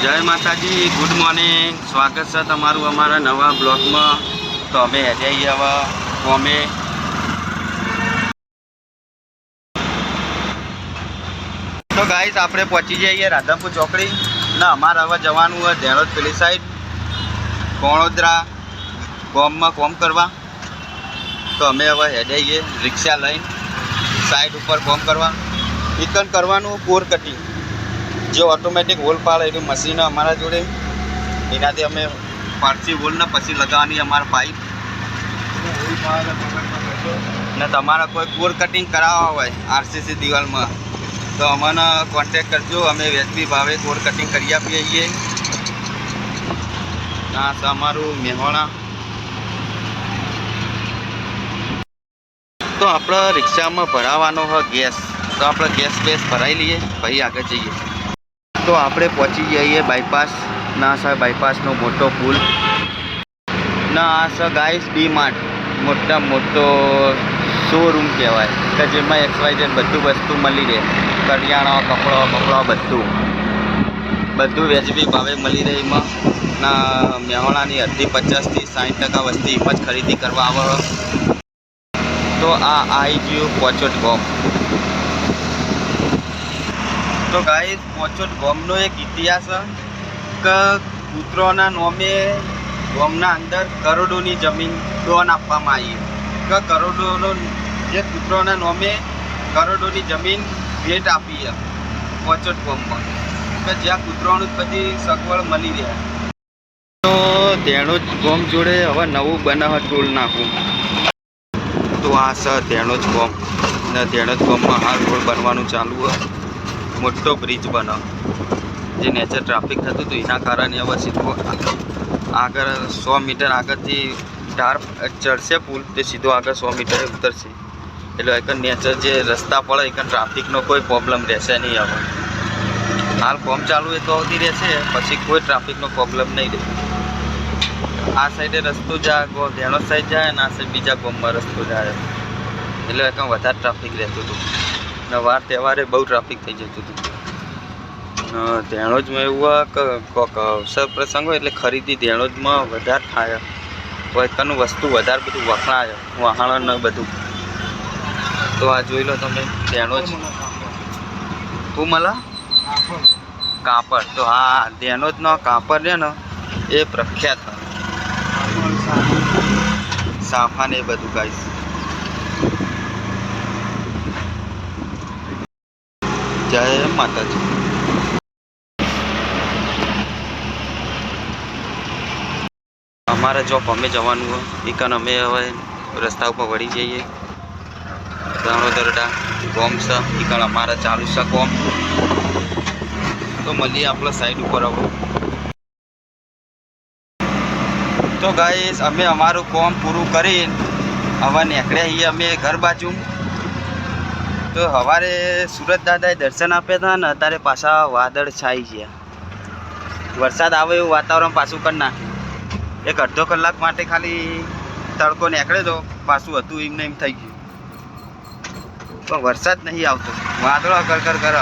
જય માતાજી good morning સ્વાગત છે તમારું અમારા નવા બ્લોગમાં. તો અમે હેડે હવે કોમે. તો ગાઈસ આપણે પહોંચી જઈએ રાધાપુર ચોકડી. ના અમારે હવે જવાનું હોય ધેણોદ પેલી સાઈડ કોણોદરા કોમમાં કોમ કરવા. તો અમે હવે હેડે રિક્ષા લઈને સાઈડ ઉપર કોમ કરવા. ઇકન કરવાનું કોર કટિંગ જે ઓટોમેટિક હોલ પાડે એનું મશીન અમારા જોડે, એનાથી અમે પારસી હોલને પછી લગાવવાની અમારા પાઇપ ને તમારે કોઈ કોર કટિંગ કરાવવા હોય આરસીસી દિવાલમાં, તો અમને કોન્ટેક કરજો, અમે વ્યાજબી ભાવે કોર કટિંગ કરી આપીએ છીએ. આ અમારું મેહોણા. તો આપણે રિક્ષામાં ભરાવાનો હોય ગેસ, તો આપણે ગેસ બેસ ભરાઈ લઈએ પછી આગળ જઈએ. તો આપણે પહોંચી જઈએ બાયપાસ ના સર બાયપાસનો મોટો પુલ. ના, આ સર ગાઈસ ડી માર્ટ મોટા મોટો શોરૂમ કહેવાય. કે જેમાં એક્સ વાય બધું વસ્તુ મળી રહે. કરિયાણા, કપડો કપડો બધું. બધું વ્યાજબી ભાવે મળી રહે એમાં. ના મેહોણાની અડધી પચાસથી સાઠ ટકા વસ્તી એમ જ ખરીદી કરવા આવે તો આ આવી ગયું પોચોટ ગોમ. તો ગાય પોચોટ ગોમનો એક ઇતિહાસ કે કૂતરોના નોમે ગોમના અંદર કરોડોની જમીન ડોન આપવામાં આવી કે કરોડોનો જે કૂતરોના નોમે કરોડોની જમીન ભેટ આપી પોચોટ ગોમમાં. કે જ્યાં કૂતરોનું પછી સગવડ મળી રહે. તો ધેણોજ ગોમ જોડે હવે નવું બનાવ ટોલ નાખું. તો આ છે ધેણોજ ગોમ. ને ધેણોજ ગોમમાં હાલ રોડ બનવાનું ચાલુ હોય મોટો બ્રિજ બનો, જે નેચર ટ્રાફિક થતું હતું, એના કારણે હવે સીધો આગળ સો મીટર આગળથી ઢાર ચડશે પુલ, તે સીધો આગળ સો મીટરે ઉતરશે. એટલે એક નેચર જે રસ્તા પડે એક ટ્રાફિકનો કોઈ પ્રોબ્લેમ રહેશે નહીં હવે. હાલ કોમ ચાલુ એ તો આવતી રહેશે, પછી કોઈ ટ્રાફિકનો પ્રોબ્લેમ નહીં રહે. આ સાઈડે રસ્તો જાય, ગો ધેણો સાઈડ જાય અને આ સાઈડ બીજા ગોમમાં રસ્તો જાય. એટલે એક વધારે ટ્રાફિક રહેતું હતું. ને વાર તહેવારે બહુ ટ્રાફિક થઈ જતું હતું. ધેણોજમાં એવું હોય કે, કોક અવસર પ્રસંગ હોય એટલે ખરીદી ધેણોજમાં વધારે થાય. વૈકનું વસ્તુ વધારે બધું વખણાય વહાણ બધું. તો આ જોઈ લો તમે ધેણોજ શું મળે કાપડ. તો હા ધેણોજનો કાપડ છે ને, એ પ્રખ્યાત. સાફાને એ બધું ગાઈશ. જય માતાજી. અમારે જોબ અમે જવાનું હોય. એ અમે હવે રસ્તા ઉપર વળી જઈએ. દરડા ગોમ છે એ કાન અમારે ચાલુ છે ગોમ તો મળીએ આપણે સાઈડ ઉપર આવો. તો ગાઈસ અમે અમારું કોમ પૂરું કરીને હવે નીકળ્યા છીએ અમે ઘર બાજુ. તો સવારે સુરત દાદાએ દર્શન આપ્યા હતા ને અત્યારે પાછા વાદળ છાઈ ગયા. વરસાદ આવે એવું વાતાવરણ પાછું કરી નાખ્યું. એક અડધો કલાક માટે ખાલી તડકો નીકળે તો પાછું હતું એમને એમ થઈ ગયું. પણ વરસાદ નહીં આવતો. વાદળો કર કર કર